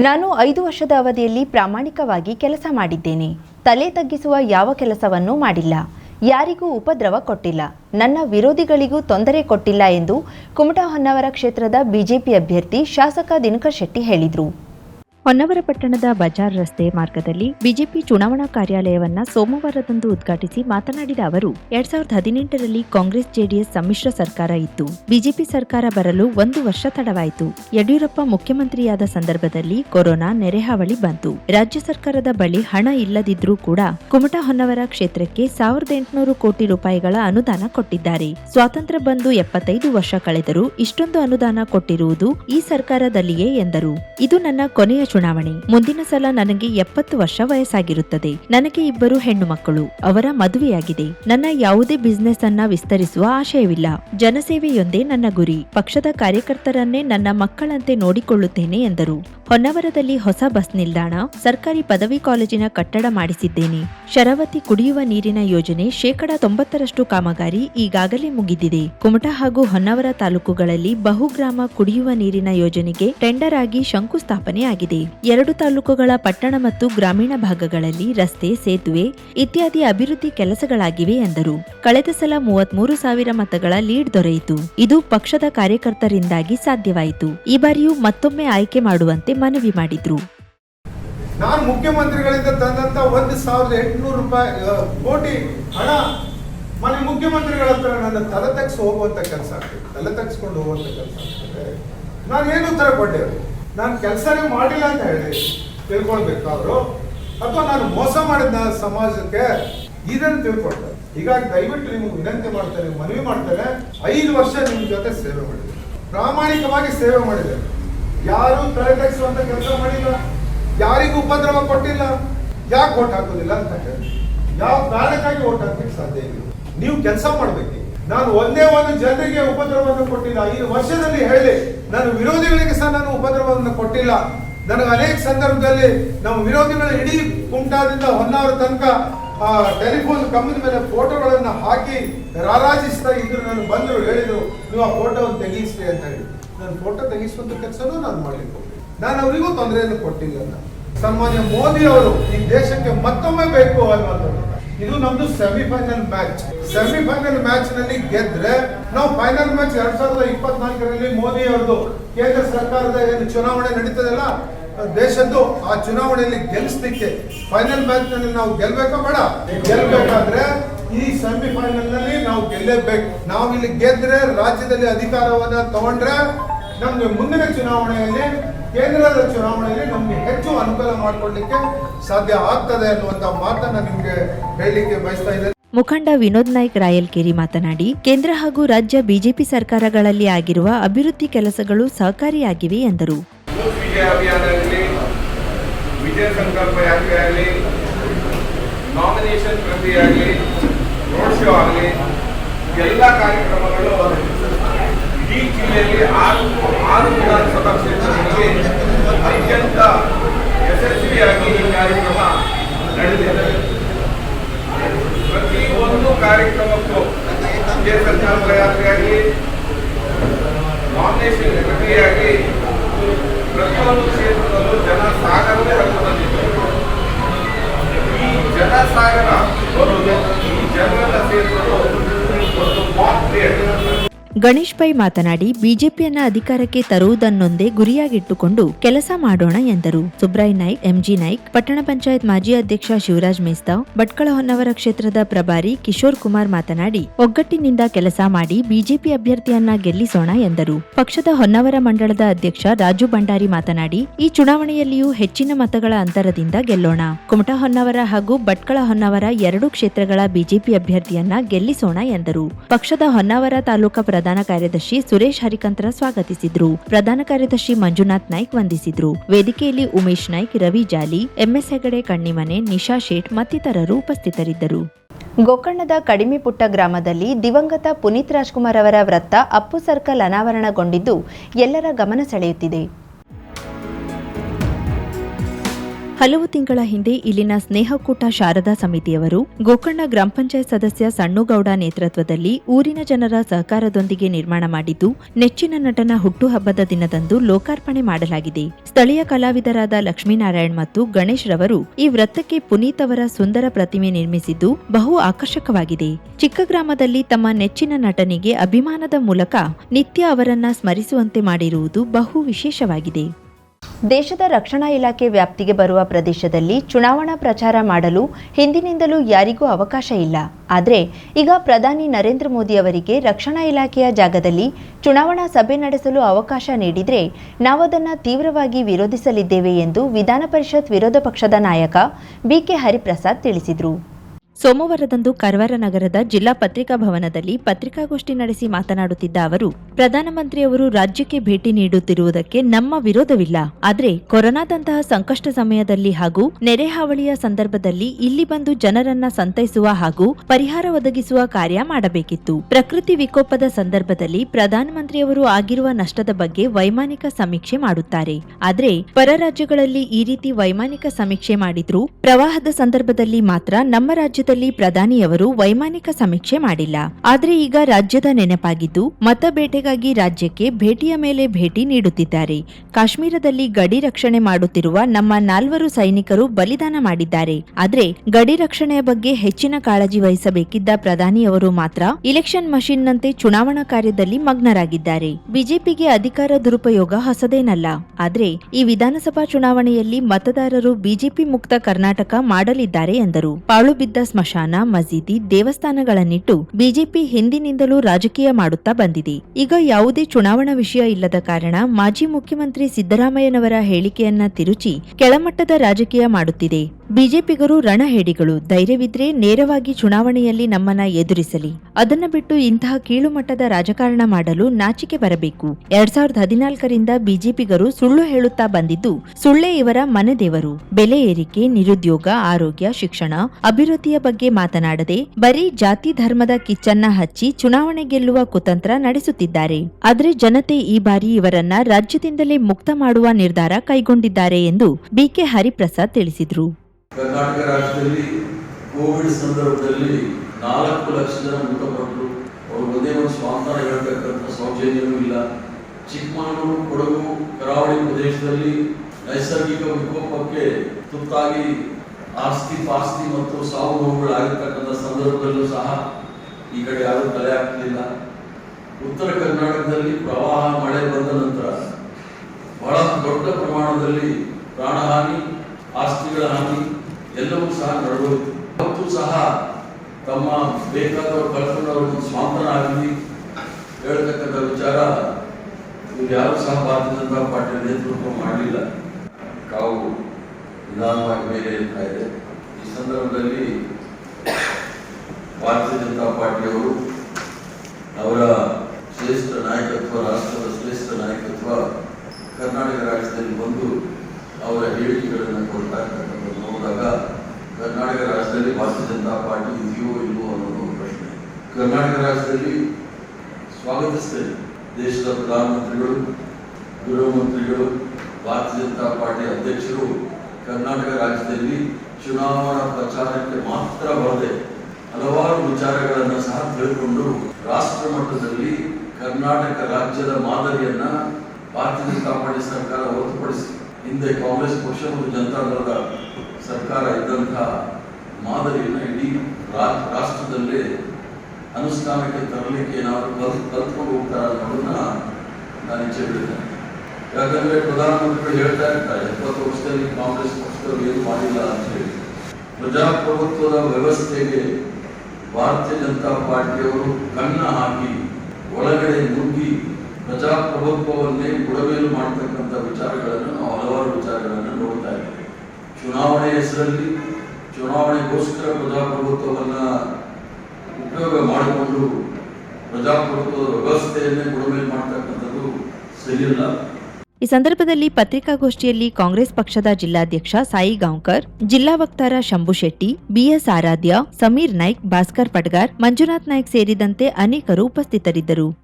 ನಾನು ಐದು ವರ್ಷದ ಅವಧಿಯಲ್ಲಿ ಪ್ರಾಮಾಣಿಕವಾಗಿ ಕೆಲಸ ಮಾಡಿದ್ದೇನೆ. ತಲೆ ತಗ್ಗಿಸುವ ಯಾವ ಕೆಲಸವನ್ನೂ ಮಾಡಿಲ್ಲ. ಯಾರಿಗೂ ಉಪದ್ರವ ಕೊಟ್ಟಿಲ್ಲ. ನನ್ನ ವಿರೋಧಿಗಳಿಗೂ ತೊಂದರೆ ಕೊಟ್ಟಿಲ್ಲ ಎಂದು ಕುಮಟಾ ಹೊನ್ನವರ ಕ್ಷೇತ್ರದ ಬಿಜೆಪಿ ಅಭ್ಯರ್ಥಿ ಶಾಸಕ ದಿನಕರ್ ಶೆಟ್ಟಿ ಹೇಳಿದರು. ಹೊನ್ನವರ ಪಟ್ಟಣದ ಬಜಾರ್ ರಸ್ತೆ ಮಾರ್ಗದಲ್ಲಿ ಬಿಜೆಪಿ ಚುನಾವಣಾ ಕಾರ್ಯಾಲಯವನ್ನ ಸೋಮವಾರದಂದು ಉದ್ಘಾಟಿಸಿ ಮಾತನಾಡಿದ ಅವರು, ಎರಡ್ ಸಾವಿರದ ಹದಿನೆಂಟರಲ್ಲಿ ಕಾಂಗ್ರೆಸ್ ಜೆಡಿಎಸ್ ಸಮ್ಮಿಶ್ರ ಸರ್ಕಾರ ಇತ್ತು. ಬಿಜೆಪಿ ಸರ್ಕಾರ ಬರಲು ಒಂದು ವರ್ಷ ತಡವಾಯಿತು. ಯಡಿಯೂರಪ್ಪ ಮುಖ್ಯಮಂತ್ರಿಯಾದ ಸಂದರ್ಭದಲ್ಲಿ ಕೊರೋನಾ ನೆರೆಹಾವಳಿ ಬಂತು. ರಾಜ್ಯ ಸರ್ಕಾರದ ಬಳಿ ಹಣ ಇಲ್ಲದಿದ್ರೂ ಕೂಡ ಕುಮಟಾ ಹೊನ್ನವರ ಕ್ಷೇತ್ರಕ್ಕೆ ಸಾವಿರದ ಎಂಟುನೂರು ಕೋಟಿ ರೂಪಾಯಿಗಳ ಅನುದಾನ ಕೊಟ್ಟಿದ್ದಾರೆ. ಸ್ವಾತಂತ್ರ್ಯ ಬಂದು ಎಪ್ಪತ್ತೈದು ವರ್ಷ ಕಳೆದರೂ ಇಷ್ಟೊಂದು ಅನುದಾನ ಕೊಟ್ಟಿರುವುದು ಈ ಸರ್ಕಾರದಲ್ಲಿಯೇ ಎಂದರು. ಇದು ನನ್ನ ಕೊನೆಯ ಚುನಾವಣೆ. ಮುಂದಿನ ಸಲ ನನಗೆ ಎಪ್ಪತ್ತು ವರ್ಷ ವಯಸ್ಸಾಗಿರುತ್ತದೆ. ನನಗೆ ಇಬ್ಬರು ಹೆಣ್ಣು ಮಕ್ಕಳು, ಅವರ ಮದುವೆಯಾಗಿದೆ. ನನ್ನ ಯಾವುದೇ ಬಿಸ್ನೆಸ್ ಅನ್ನ ವಿಸ್ತರಿಸುವ ಆಶಯವಿಲ್ಲ. ಜನಸೇವೆಯೊಂದೇ ನನ್ನ ಗುರಿ. ಪಕ್ಷದ ಕಾರ್ಯಕರ್ತರನ್ನೇ ನನ್ನ ಮಕ್ಕಳಂತೆ ನೋಡಿಕೊಳ್ಳುತ್ತೇನೆ ಎಂದರು. ಹೊನ್ನವರದಲ್ಲಿ ಹೊಸ ಬಸ್ ನಿಲ್ದಾಣ, ಸರ್ಕಾರಿ ಪದವಿ ಕಾಲೇಜಿನ ಕಟ್ಟಡ ಮಾಡಿಸಿದ್ದೇನೆ. ಶರಾವತಿ ಕುಡಿಯುವ ನೀರಿನ ಯೋಜನೆ ಶೇಕಡ ತೊಂಬತ್ತರಷ್ಟು ಕಾಮಗಾರಿ ಈಗಾಗಲೇ ಮುಗಿದಿದೆ. ಕುಮಟಾ ಹಾಗೂ ಹೊನ್ನವರ ತಾಲೂಕುಗಳಲ್ಲಿ ಬಹುಗ್ರಾಮ ಕುಡಿಯುವ ನೀರಿನ ಯೋಜನೆಗೆ ಟೆಂಡರ್ ಆಗಿ ಶಂಕುಸ್ಥಾಪನೆ ಆಗಿದೆ. ಎರಡು ತಾಲೂಕುಗಳ ಪಟ್ಟಣ ಮತ್ತು ಗ್ರಾಮೀಣ ಭಾಗಗಳಲ್ಲಿ ರಸ್ತೆ, ಸೇತುವೆ ಇತ್ಯಾದಿ ಅಭಿವೃದ್ಧಿ ಕೆಲಸಗಳಾಗಿವೆ ಎಂದರು. ಕಳೆದ ಸಲ ಮೂವತ್ಮೂರು ಸಾವಿರ ಮತಗಳ ಲೀಡ್ ದೊರೆಯಿತು. ಇದು ಪಕ್ಷದ ಕಾರ್ಯಕರ್ತರಿಂದಾಗಿ ಸಾಧ್ಯವಾಯಿತು. ಈ ಬಾರಿಯೂ ಮತ್ತೊಮ್ಮೆ ಆಯ್ಕೆ ಮಾಡುವಂತೆ ಮನವಿ ಮಾಡಿದ್ರು. ನಾನು ಮುಖ್ಯಮಂತ್ರಿಗಳಿಂದ ತಂದಂತ ಒಂದು ಸಾವಿರದ ಎಂಟುನೂರು ರೂಪಾಯಿ ಕೋಟಿ ಹಣ ಮನೆ ಮುಖ್ಯಮಂತ್ರಿಗಳ ಹತ್ರ ನನ್ನ ತಲೆ ತಗ್ಸಿ ಹೋಗುವಂತ ಕೆಲಸ ಆಗ್ತದೆ. ತಲೆ ತಗ್ಸ್ಕೊಂಡು ಹೋಗುವಂತ ಕೆಲಸ ಆಗ್ತದೆ. ನಾನು ಏನು ಉತ್ತರ ಕೊಟ್ಟೆ ನಾನು ಕೆಲಸನೇ ಮಾಡಿಲ್ಲ ಅಂತ ಹೇಳಿ ತಿಳ್ಕೊಳ್ಬೇಕು ಅವರು? ಅಥವಾ ನಾನು ಮೋಸ ಮಾಡಿದ ಸಮಾಜಕ್ಕೆ? ಇದನ್ನು ತಿಳ್ಕೊಳ್ತಾರೆ ಹೀಗಾಗಿ ದಯವಿಟ್ಟು ನಿಮಗೆ ವಿನಂತಿ ಮಾಡ್ತಾರೆ ಮನವಿ ಮಾಡ್ತಾರೆ ಐದು ವರ್ಷ ನಿಮ್ಮ ಜೊತೆ ಸೇವೆ ಮಾಡಿದೆ ಪ್ರಾಮಾಣಿಕವಾಗಿ ಸೇವೆ ಮಾಡಿದೆ ಯಾರು ತಗ್ಸುವಂತ ಕೆಲಸ ಮಾಡಿಲ್ಲ. ಯಾರಿಗೂ ಉಪದ್ರವ ಕೊಟ್ಟಿಲ್ಲ. ಯಾಕೆ ಓಟ್ ಹಾಕೋದಿಲ್ಲ ಅಂತ ಕೇಳಿ ಯಾವ ಕಾರಣಕ್ಕಾಗಿ ಓಟ್ ಹಾಕ್ಲಿಕ್ಕೆ ಸಾಧ್ಯ ಇಲ್ಲ? ನೀವು ಕೆಲಸ ಮಾಡ್ಬೇಕು. ನಾನು ಒಂದೇ ಒಂದು ಜನರಿಗೆ ಉಪದ್ರವವನ್ನು ಕೊಟ್ಟಿಲ್ಲ. ಈ ವರ್ಷದಲ್ಲಿ ಹೇಳಿ ನಾನು ವಿರೋಧಿಗಳಿಗೆ ಸಹ ನಾನು ಉಪದ್ರವವನ್ನು ಕೊಟ್ಟಿಲ್ಲ. ನನಗೆ ಅನೇಕ ಸಂದರ್ಭದಲ್ಲಿ ನಮ್ಮ ವಿರೋಧಿಗಳ ಇಡೀ ಕುಮಟಾದಿಂದ ಹೊನ್ನಾವರ ತನಕ, ಆ ಟೆಲಿಫೋನ್ ಕಂಬದ ಮೇಲೆ ಫೋಟೋಗಳನ್ನು ಹಾಕಿ ರಾರಾಜಿಸ್ತಾ ಇದ್ರು. ನಾನು ಬಂದರು, ಹೇಳಿದ್ರು, ನೀವು ಆ ಫೋಟೋವನ್ನು ತೆಗೀಸ್ರಿ ಅಂತ ಹೇಳಿ. ನಾನು ಫೋಟೋ ತೆಗಿಸುವಂತ ಕೆಲಸನೂ ನಾನು ಮಾಡಲಿಕ್ಕೆ ನಾನು ಅವರಿಗೂ ತೊಂದರೆಯನ್ನು ಕೊಟ್ಟಿಲ್ಲ. ಸನ್ಮಾನ್ಯ ಮೋದಿ ಅವರು ಈ ದೇಶಕ್ಕೆ ಮತ್ತೊಮ್ಮೆ ಬೇಕು ಅನ್ನೋದು ಇದು ನಮ್ದು ಸೆಮಿಫೈನಲ್ ಮ್ಯಾಚ್ ಸೆಮಿಫೈನಲ್ ಮ್ಯಾಚ್ನಲ್ಲಿ ಗೆದ್ರೆ ನಾವು ಫೈನಲ್ ಮ್ಯಾಚ್ ಎರಡ್ ಸಾವಿರದ ಇಪ್ಪತ್ನಾಲ್ಕರಲ್ಲಿ ಮೋದಿ ಅವರದು ಕೇಂದ್ರ ಸರ್ಕಾರದ ಏನು ಚುನಾವಣೆ ನಡೀತದಲ್ಲ ದೇಶದ್ದು ಆ ಚುನಾವಣೆಯಲ್ಲಿ ಗೆಲ್ಲಿಸ್ಲಿಕ್ಕೆ ಫೈನಲ್ ಮ್ಯಾಚ್ನಲ್ಲಿ ನಾವು ಗೆಲ್ಬೇಕಾ ಬೇಡ? ಗೆಲ್ಬೇಕಾದ್ರೆ ಈ ಸೆಮಿಫೈನಲ್ನಲ್ಲಿ ನಾವು ಗೆಲ್ಲಬೇಕು ನಾವು ಇಲ್ಲಿ ಗೆದ್ರೆ ರಾಜ್ಯದಲ್ಲಿ ಅಧಿಕಾರವನ್ನ ತಗೊಂಡ್ರೆ ನಮ್ಗೆ ಮುಂದಿನ ಚುನಾವಣೆಯಲ್ಲಿ ಕೇಂದ್ರದ ಚುನಾವಣೆಯಲ್ಲಿ ನಮಗೆ ಹೆಚ್ಚು ಅನುಕೂಲ ಮಾಡಿಕೊಡ್ಲಿಕ್ಕೆ ಸಾಧ್ಯ ಆಗ್ತದೆ ಅನ್ನುವಂತ ಮಾತನ್ನ ನಿಮ್ಗೆ ಹೇಳಲಿಕ್ಕೆ ಬಯಸ್ತಾ ಇದ್ದೇನೆ. ಮುಖಂಡ ವಿನೋದ್ ನಾಯ್ಕ್ ರಾಯಲ್ಕೇರಿ ಮಾತನಾಡಿ ಕೇಂದ್ರ ಹಾಗೂ ರಾಜ್ಯ ಬಿಜೆಪಿ ಸರ್ಕಾರಗಳಲ್ಲಿ ಆಗಿರುವ ಅಭಿವೃದ್ಧಿ ಕೆಲಸಗಳು ಸಹಕಾರಿಯಾಗಿವೆ ಎಂದರು. ವಿಜಯ ಸಂಕಲ್ಪ ಯಾತ್ರೆ ಆಗಲಿ ನಾಮಿನೇಷನ್ ಪ್ರಕ್ರಿಯೆ ಆಗಲಿ ರೋಡ್ ಶೋ ಆಗಲಿ ಎಲ್ಲ ಕಾರ್ಯಕ್ರಮಗಳು ಇಡೀ ಜಿಲ್ಲೆಯಲ್ಲಿ ಆರು ಆರು ವಿಧಾನಸಭಾ ಕ್ಷೇತ್ರಗಳಲ್ಲಿ ಅತ್ಯಂತ ಯಶಸ್ವಿಯಾಗಿ ಈ ಕಾರ್ಯಕ್ರಮ ನಡೆದಿದೆ. ಪ್ರತಿ ಒಂದು ಕಾರ್ಯಕ್ರಮಕ್ಕೂ ವಿಜಯ ಸಂಕಲ್ಪ ಯಾತ್ರೆ ಆಗಲಿ ನಾಮಿನೇಷನ್ ಪ್ರಕ್ರಿಯೆ ಆಗಲಿ ಪ್ರತಿಯೊಂದು ಕ್ಷೇತ್ರದಲ್ಲೂ ಜನ ಸಾಗರವೇ ಹರಿದು ಬಂದಿದೆ ಈ ಜನ ಸಾಗರ ಬರುವುದು ಈ ಜನರನ್ನ pode ter ಗಣೇಶ್ ಪೈ ಮಾತನಾಡಿ, ಬಿಜೆಪಿಯನ್ನ ಅಧಿಕಾರಕ್ಕೆ ತರುವುದನ್ನೊಂದೇ ಗುರಿಯಾಗಿಟ್ಟುಕೊಂಡು ಕೆಲಸ ಮಾಡೋಣ ಎಂದರು. ಸುಬ್ರಾಯ್ ನಾಯ್ಕ್, ಎಂಜಿ ನಾಯ್ಕ್, ಪಟ್ಟಣ ಪಂಚಾಯತ್ ಮಾಜಿ ಅಧ್ಯಕ್ಷ ಶಿವರಾಜ್ ಮೇಸ್ತಾವ್, ಭಟ್ಕಳ ಹೊನ್ನವರ ಕ್ಷೇತ್ರದ ಪ್ರಭಾರಿ ಕಿಶೋರ್ ಕುಮಾರ್ ಮಾತನಾಡಿ, ಒಗ್ಗಟ್ಟಿನಿಂದ ಕೆಲಸ ಮಾಡಿ ಬಿಜೆಪಿ ಅಭ್ಯರ್ಥಿಯನ್ನ ಗೆಲ್ಲಿಸೋಣ ಎಂದರು. ಪಕ್ಷದ ಹೊನ್ನವರ ಮಂಡಳದ ಅಧ್ಯಕ್ಷ ರಾಜು ಭಂಡಾರಿ ಮಾತನಾಡಿ, ಈ ಚುನಾವಣೆಯಲ್ಲಿಯೂ ಹೆಚ್ಚಿನ ಮತಗಳ ಅಂತರದಿಂದ ಗೆಲ್ಲೋಣ. ಕುಮಟಾ ಹೊನ್ನವರ ಹಾಗೂ ಭಟ್ಕಳ ಹೊನ್ನವರ ಎರಡು ಕ್ಷೇತ್ರಗಳ ಬಿಜೆಪಿ ಅಭ್ಯರ್ಥಿಯನ್ನ ಗೆಲ್ಲಿಸೋಣ ಎಂದರು. ಪಕ್ಷದ ಹೊನ್ನವರ ತಾಲೂಕಾ ಪ್ರಧಾನ ಕಾರ್ಯದರ್ಶಿ ಸುರೇಶ್ ಹರಿಕಂತ್ರ ಸ್ವಾಗತಿಸಿದ್ರು. ಪ್ರಧಾನ ಕಾರ್ಯದರ್ಶಿ ಮಂಜುನಾಥ್ ನಾಯ್ಕ್ ವಂದಿಸಿದ್ರು. ವೇದಿಕೆಯಲ್ಲಿ ಉಮೇಶ್ ನಾಯ್ಕ್, ರವಿ ಜಾಲಿ, ಎಂಎಸ್ ಹೆಗಡೆ, ಕಣ್ಣಿಮನೆ, ನಿಶಾ ಶೇಟ್ ಮತ್ತಿತರರು ಉಪಸ್ಥಿತರಿದ್ದರು. ಗೋಕರ್ಣದ ಕಡಿಮೆ ಪುಟ್ಟ ಗ್ರಾಮದಲ್ಲಿ ದಿವಂಗತ ಪುನೀತ್ ರಾಜ್ಕುಮಾರ್ ಅವರ ವೃತ್ತ ಅಪ್ಪು ಸರ್ಕಲ್ ಅನಾವರಣಗೊಂಡಿದ್ದು ಎಲ್ಲರ ಗಮನ ಸೆಳೆಯುತ್ತಿದೆ. ಹಲವು ತಿಂಗಳ ಹಿಂದೆ ಇಲ್ಲಿನ ಸ್ನೇಹಕೂಟ ಶಾರದಾ ಸಮಿತಿಯವರು ಗೋಕರ್ಣ ಗ್ರಾಮ ಪಂಚಾಯತ್ ಸದಸ್ಯ ಸಣ್ಣುಗೌಡ ನೇತೃತ್ವದಲ್ಲಿ ಊರಿನ ಜನರ ಸಹಕಾರದೊಂದಿಗೆ ನಿರ್ಮಾಣ ಮಾಡಿದ್ದು, ನೆಚ್ಚಿನ ನಟನ ಹುಟ್ಟುಹಬ್ಬದ ದಿನದಂದು ಲೋಕಾರ್ಪಣೆ ಮಾಡಲಾಗಿದೆ. ಸ್ಥಳೀಯ ಕಲಾವಿದರಾದ ಲಕ್ಷ್ಮೀನಾರಾಯಣ್ ಮತ್ತು ಗಣೇಶ್ ರವರು ಈ ವೃತ್ತಕ್ಕೆ ಪುನೀತ್ ಅವರ ಸುಂದರ ಪ್ರತಿಮೆ ನಿರ್ಮಿಸಿದ್ದು ಬಹು ಆಕರ್ಷಕವಾಗಿದೆ. ಚಿಕ್ಕ ಗ್ರಾಮದಲ್ಲಿ ತಮ್ಮ ನೆಚ್ಚಿನ ನಟನಿಗೆ ಅಭಿಮಾನದ ಮೂಲಕ ನಿತ್ಯ ಅವರನ್ನ ಸ್ಮರಿಸುವಂತೆ ಮಾಡಿರುವುದು ಬಹು ವಿಶೇಷವಾಗಿದೆ. ದೇಶದ ರಕ್ಷಣಾ ಇಲಾಖೆ ವ್ಯಾಪ್ತಿಗೆ ಬರುವ ಪ್ರದೇಶದಲ್ಲಿ ಚುನಾವಣಾ ಪ್ರಚಾರ ಮಾಡಲು ಹಿಂದಿನಿಂದಲೂ ಯಾರಿಗೂ ಅವಕಾಶ ಇಲ್ಲ. ಆದರೆ ಈಗ ಪ್ರಧಾನಿ ನರೇಂದ್ರ ಮೋದಿ ಅವರಿಗೆ ರಕ್ಷಣಾ ಇಲಾಖೆಯ ಜಾಗದಲ್ಲಿ ಚುನಾವಣಾ ಸಭೆ ನಡೆಸಲು ಅವಕಾಶ ನೀಡಿದರೆ ನಾವದನ್ನು ತೀವ್ರವಾಗಿ ವಿರೋಧಿಸಲಿದ್ದೇವೆ ಎಂದು ವಿಧಾನ ಪರಿಷತ್ ವಿರೋಧ ಪಕ್ಷದ ನಾಯಕ ಬಿಕೆ ಹರಿಪ್ರಸಾದ್ ತಿಳಿಸಿದರು. ಸೋಮವಾರದಂದು ಕರ್ವಾರ ನಗರದ ಜಿಲ್ಲಾ ಪತ್ರಿಕಾ ಭವನದಲ್ಲಿ ಪತ್ರಿಕಾಗೋಷ್ಠಿ ನಡೆಸಿ ಮಾತನಾಡುತ್ತಿದ್ದ ಅವರು, ಪ್ರಧಾನಮಂತ್ರಿಯವರು ರಾಜ್ಯಕ್ಕೆ ಭೇಟಿ ನೀಡುತ್ತಿರುವುದಕ್ಕೆ ನಮ್ಮ ವಿರೋಧವಿಲ್ಲ. ಆದರೆ ಕೊರೋನಾದಂತಹ ಸಂಕಷ್ಟ ಸಮಯದಲ್ಲಿ ಹಾಗೂ ನೆರೆ ಹಾವಳಿಯ ಸಂದರ್ಭದಲ್ಲಿ ಇಲ್ಲಿ ಬಂದು ಜನರನ್ನ ಸಂತೈಸುವ ಹಾಗೂ ಪರಿಹಾರ ಒದಗಿಸುವ ಕಾರ್ಯ ಮಾಡಬೇಕಿತ್ತು. ಪ್ರಕೃತಿ ವಿಕೋಪದ ಸಂದರ್ಭದಲ್ಲಿ ಪ್ರಧಾನಮಂತ್ರಿಯವರು ಆಗಿರುವ ನಷ್ಟದ ಬಗ್ಗೆ ವೈಮಾನಿಕ ಸಮೀಕ್ಷೆ ಮಾಡುತ್ತಾರೆ. ಆದರೆ ಪರ ರಾಜ್ಯಗಳಲ್ಲಿ ಈ ರೀತಿ ವೈಮಾನಿಕ ಸಮೀಕ್ಷೆ ಮಾಡಿದ್ರು ಪ್ರವಾಹದ ಸಂದರ್ಭದಲ್ಲಿ ಮಾತ್ರ ನಮ್ಮ ರಾಜ್ಯದಲ್ಲಿ ಪ್ರಧಾನಿಯವರು ವೈಮಾನಿಕ ಸಮೀಕ್ಷೆ ಮಾಡಿಲ್ಲ. ಆದರೆ ಈಗ ರಾಜ್ಯದ ನೆನಪಾಗಿದ್ದು, ಮತ ಬೇಟೆಗಾಗಿ ರಾಜ್ಯಕ್ಕೆ ಭೇಟಿಯ ಮೇಲೆ ಭೇಟಿ ನೀಡುತ್ತಿದ್ದಾರೆ. ಕಾಶ್ಮೀರದಲ್ಲಿ ಗಡಿ ರಕ್ಷಣೆ ಮಾಡುತ್ತಿರುವ ನಮ್ಮ ನಾಲ್ವರು ಸೈನಿಕರು ಬಲಿದಾನ ಮಾಡಿದ್ದಾರೆ. ಆದರೆ ಗಡಿ ರಕ್ಷಣೆಯ ಬಗ್ಗೆ ಹೆಚ್ಚಿನ ಕಾಳಜಿ ವಹಿಸಬೇಕಿದ್ದ ಪ್ರಧಾನಿಯವರು ಮಾತ್ರ ಇಲೆಕ್ಷನ್ ಮಷಿನ್ನಂತೆ ಚುನಾವಣಾ ಕಾರ್ಯದಲ್ಲಿ ಮಗ್ನರಾಗಿದ್ದಾರೆ. ಬಿಜೆಪಿಗೆ ಅಧಿಕಾರ ದುರುಪಯೋಗ ಹೊಸದೇನಲ್ಲ. ಆದರೆ ಈ ವಿಧಾನಸಭಾ ಚುನಾವಣೆಯಲ್ಲಿ ಮತದಾರರು ಬಿಜೆಪಿ ಮುಕ್ತ ಕರ್ನಾಟಕ ಮಾಡಲಿದ್ದಾರೆ ಎಂದರು. ಪಾಳು ಬಿದ್ದ ಸ್ಮಶಾನ, ಮಸೀದಿ, ದೇವಸ್ಥಾನಗಳನ್ನಿಟ್ಟು ಬಿಜೆಪಿ ಹಿಂದಿನಿಂದಲೂ ರಾಜಕೀಯ ಮಾಡುತ್ತಾ ಬಂದಿದೆ. ಈಗ ಯಾವುದೇ ಚುನಾವಣಾ ವಿಷಯ ಇಲ್ಲದ ಕಾರಣ ಮಾಜಿ ಮುಖ್ಯಮಂತ್ರಿ ಸಿದ್ದರಾಮಯ್ಯನವರ ಹೇಳಿಕೆಯನ್ನ ತಿರುಚಿ ಕೆಳಮಟ್ಟದ ರಾಜಕೀಯ ಮಾಡುತ್ತಿದೆ. ಬಿಜೆಪಿಗರು ರಣಹೇಡಿಗಳು. ಧೈರ್ಯವಿದ್ರೆ ನೇರವಾಗಿ ಚುನಾವಣೆಯಲ್ಲಿ ನಮ್ಮನ್ನ ಎದುರಿಸಲಿ. ಅದನ್ನ ಬಿಟ್ಟು ಇಂತಹ ಕೀಳುಮಟ್ಟದ ರಾಜಕಾರಣ ಮಾಡಲು ನಾಚಿಕೆ ಬರಬೇಕು. ಎರಡ್ ಸಾವಿರದ ಹದಿನಾಲ್ಕರಿಂದ ಬಿಜೆಪಿಗರು ಸುಳ್ಳು ಹೇಳುತ್ತಾ ಬಂದಿದ್ದು, ಸುಳ್ಳೇ ಇವರ ಮನೆದೇವರು ಬೆಲೆ ಏರಿಕೆ, ನಿರುದ್ಯೋಗ, ಆರೋಗ್ಯ, ಶಿಕ್ಷಣ, ಅಭಿವೃದ್ಧಿಯ ಬಗ್ಗೆ ಮಾತನಾಡದೆ ಬರೀ ಜಾತಿ ಧರ್ಮದ ಕಿಚ್ಚನ್ನ ಹಚ್ಚಿ ಚುನಾವಣೆ ಗೆಲ್ಲುವ ಕುತಂತ್ರ ನಡೆಸುತ್ತಿದ್ದಾರೆ. ಆದರೆ ಜನತೆ ಈ ಬಾರಿ ಇವರನ್ನ ರಾಜ್ಯದಿಂದಲೇ ಮುಕ್ತ ಮಾಡುವ ನಿರ್ಧಾರ ಕೈಗೊಂಡಿದ್ದಾರೆ ಎಂದು ಬಿಕೆ ಹರಿಪ್ರಸಾದ್ ತಿಳಿಸಿದರು. ಕರ್ನಾಟಕ ರಾಜ್ಯದಲ್ಲಿ ಕೋವಿಡ್ ಸಂದರ್ಭದಲ್ಲಿ ನಾಲ್ಕು ಲಕ್ಷ ಜನ ಮೃತಪಟ್ಟರು. ಅವರು ಒಂದೇ ಒಂದು ಸ್ವಾತಂತ್ರ್ಯ ಹೇಳ್ತಕ್ಕಂಥ ಸೌಜನ್ಯವೂ ಇಲ್ಲ. ಚಿಕ್ಕಮಗಳೂರು, ಕೊಡಗು, ಕರಾವಳಿ ಪ್ರದೇಶದಲ್ಲಿ ನೈಸರ್ಗಿಕ ವಿಕೋಪಕ್ಕೆ ತುತ್ತಾಗಿ ಆಸ್ತಿ ಪಾಸ್ತಿ ಮತ್ತು ಸಾವು ನೋವುಗಳಾಗಿರ್ತಕ್ಕಂಥ ಸಂದರ್ಭದಲ್ಲೂ ಸಹ ಈ ಕಡೆ ಯಾರು ತಲೆ ಹಾಕಲಿಲ್ಲ ಉತ್ತರ ಕರ್ನಾಟಕದಲ್ಲಿ ಪ್ರವಾಹ, ಮಳೆ ಬಂದ ನಂತರ ಬಹಳ ದೊಡ್ಡ ಪ್ರಮಾಣದಲ್ಲಿ ಪ್ರಾಣಹಾನಿ, ಆಸ್ತಿಗಳ ಹಾನಿ ಎಲ್ಲವೂ ಸಹ ನಡೆದೋಯ್ತು. ಮತ್ತು ಸಹ ತಮ್ಮ ಬೇಕಾದವರು ಕಳ್ಕೊಂಡವರು ಸ್ವಾಂತನ ಆಗಲಿ ಹೇಳ್ತಕ್ಕಂಥ ವಿಚಾರ ಯಾರು ಸಹ ಭಾರತೀಯ ಜನತಾ ಪಾರ್ಟಿ ನೇತೃತ್ವ ಮಾಡಲಿಲ್ಲ. ಕಾವು ನಿಧಾನವಾಗಿ ಮೇಲೆ ಇರ್ತಾ ಇದೆ. ಈ ಸಂದರ್ಭದಲ್ಲಿ ಭಾರತೀಯ ಜನತಾ ಪಾರ್ಟಿಯವರು ಅವರ ಶ್ರೇಷ್ಠ ನಾಯಕತ್ವ, ರಾಷ್ಟ್ರದ ಶ್ರೇಷ್ಠ ನಾಯಕತ್ವ ಕರ್ನಾಟಕ ರಾಜ್ಯದಲ್ಲಿ ಬಂದು ಅವರ ಹೇಳಿಕೆಗಳನ್ನು ಕೊಡ್ತಾ ಇರ್ತಕ್ಕಂಥದ್ದು ನೋಡಿದಾಗ ಕರ್ನಾಟಕ ರಾಜ್ಯದಲ್ಲಿ ಭಾರತೀಯ ಜನತಾ ಪಾರ್ಟಿ ಇದೆಯೋ ಇಲ್ಲವೋ ಅನ್ನೋದು ಪ್ರಶ್ನೆ. ಕರ್ನಾಟಕ ರಾಜ್ಯದಲ್ಲಿ ಸ್ವಾಗತಿಸ್ತೇನೆ. ದೇಶದ ಪ್ರಧಾನಮಂತ್ರಿಗಳು, ಗೃಹ ಮಂತ್ರಿಗಳು, ಭಾರತೀಯ ಜನತಾ ಪಾರ್ಟಿ ಅಧ್ಯಕ್ಷರು ಕರ್ನಾಟಕ ರಾಜ್ಯದಲ್ಲಿ ಚುನಾವಣಾ ಪ್ರಚಾರಕ್ಕೆ ಮಾತ್ರ ಬರದೆ ಹಲವಾರು ವಿಚಾರಗಳನ್ನು ಸಹ ತಿಳ್ಕೊಂಡು ರಾಷ್ಟ್ರ ಮಟ್ಟದಲ್ಲಿ ಕರ್ನಾಟಕ ರಾಜ್ಯದ ಮಾದರಿಯನ್ನ ಭಾರತೀಯ ಜನತಾ ಪಾರ್ಟಿ ಸರ್ಕಾರ ಹೊರತುಪಡಿಸಿ ಹಿಂದೆ ಕಾಂಗ್ರೆಸ್ ಪಕ್ಷ ಮತ್ತು ಜನತಾದಳದ ಸರ್ಕಾರ ಇದ್ದಂತಹ ಮಾದರಿಯನ್ನು ಇಡೀ ರಾಷ್ಟ್ರದಲ್ಲೇ ಅನುಷ್ಠಾನಕ್ಕೆ ತರಲಿಕ್ಕೆ ಏನಾದರೂ ಕಲ್ಪ ಹೋಗ್ತಾರ ಅನ್ನೋದನ್ನ ನಾನು ಇಚ್ಛೆ ಬಿಡ್ತೇನೆ ಯಾಕಂದ್ರೆ ಪ್ರಧಾನಮಂತ್ರಿಗಳು ಹೇಳ್ತಾ ಇರ್ತಾರೆ, ಎಪ್ಪತ್ತು ವರ್ಷದಲ್ಲಿ ಕಾಂಗ್ರೆಸ್ ಪಕ್ಷದವರು ಏನು ಮಾಡಿಲ್ಲ ಅಂತ ಹೇಳಿ. ಪ್ರಜಾಪ್ರಭುತ್ವದ ವ್ಯವಸ್ಥೆಗೆ ಭಾರತೀಯ ಜನತಾ ಪಾರ್ಟಿಯವರು ಕಣ್ಣ ಹಾಕಿ, ಒಳಗಡೆ ನುಗ್ಗಿ ಪ್ರಜಾಪ್ರಭುತ್ವವನ್ನೇ ಬುಡಮೇಲು ಮಾಡ್ತಕ್ಕಂಥ ವಿಚಾರಗಳನ್ನು ನಾವು ಹಲವಾರು ವಿಚಾರಗಳನ್ನು ನೋಡ್ತಾ ಇದ್ದೇವೆ. ಚುನಾವಣೆ ಹೆಸರಲ್ಲಿ, ಚುನಾವಣೆಗೋಸ್ಕರ ಪ್ರಜಾಪ್ರಭುತ್ವವನ್ನ ಉಪಯೋಗ ಮಾಡಿಕೊಂಡು ಪ್ರಜಾಪ್ರಭುತ್ವದ ವ್ಯವಸ್ಥೆಯನ್ನೇ ಬುಡಮೇಲು ಮಾಡ್ತಕ್ಕಂಥದ್ದು ಸರಿಯಲ್ಲ. ಈ ಸಂದರ್ಭದಲ್ಲಿ ಪತ್ರಿಕಾಗೋಷ್ಠಿಯಲ್ಲಿ ಕಾಂಗ್ರೆಸ್ ಪಕ್ಷದ ಜಿಲ್ಲಾಧ್ಯಕ್ಷ ಸಾಯಿ ಗಾಂವ್ಕರ್, ಜಿಲ್ಲಾ ವಕ್ತಾರ ಶಂಭು ಶೆಟ್ಟಿ, ಬಿಎಸ್ ಆರಾಧ್ಯ, ಸಮೀರ್ ನಾಯ್ಕ್, ಭಾಸ್ಕರ್ ಪಡ್ಗಾರ್, ಮಂಜುನಾಥ್ ನಾಯ್ಕ್ ಸೇರಿದಂತೆ ಅನೇಕರು ಉಪಸ್ಥಿತರಿದ್ದರು.